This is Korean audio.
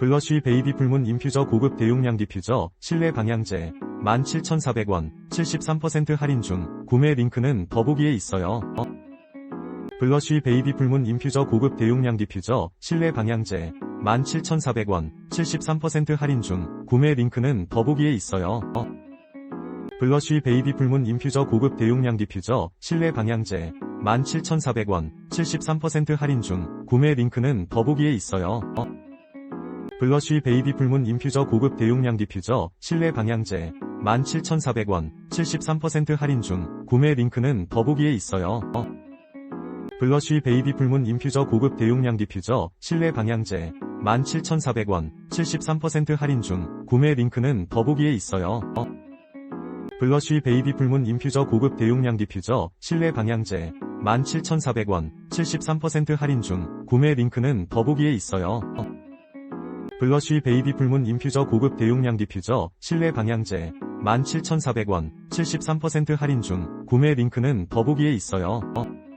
블러쉬 베이비 풀문 인퓨저 고급 대용량 디퓨저 실내 방향제 17,400원 73% 할인 중 구매 링크는 더보기에 있어요. 어? 블러쉬 베이비 풀문 인퓨저 고급 대용량 디퓨저 실내 방향제 17,400원 73% 할인 중 구매 링크는 더보기에 있어요. 어? 블러쉬 베이비 풀문 인퓨저 고급 대용량 디퓨저 실내 방향제 17,400원 73% 할인 중 구매 링크는 더보기에 있어요. 어? 블러쉬 베이비 풀문 인퓨저 고급 대용량 디퓨저 실내 방향제 17,400원 73% 할인 중 구매 링크는 더보기에 있어요. 어? 블러쉬 베이비 풀문 인퓨저 고급 대용량 디퓨저 실내 방향제 17,400원 73% 할인 중 구매 링크는 더보기에 있어요. 어? 블러쉬 베이비 풀문 인퓨저 고급 대용량 디퓨저 실내 방향제 17,400원 73% 할인 중 구매 링크는 더보기에 있어요. 어? 블러쉬 베이비 풀문 인퓨저 고급 대용량 디퓨저 실내 방향제 17,400원 73% 할인 중 구매 링크는 더보기에 있어요. 어?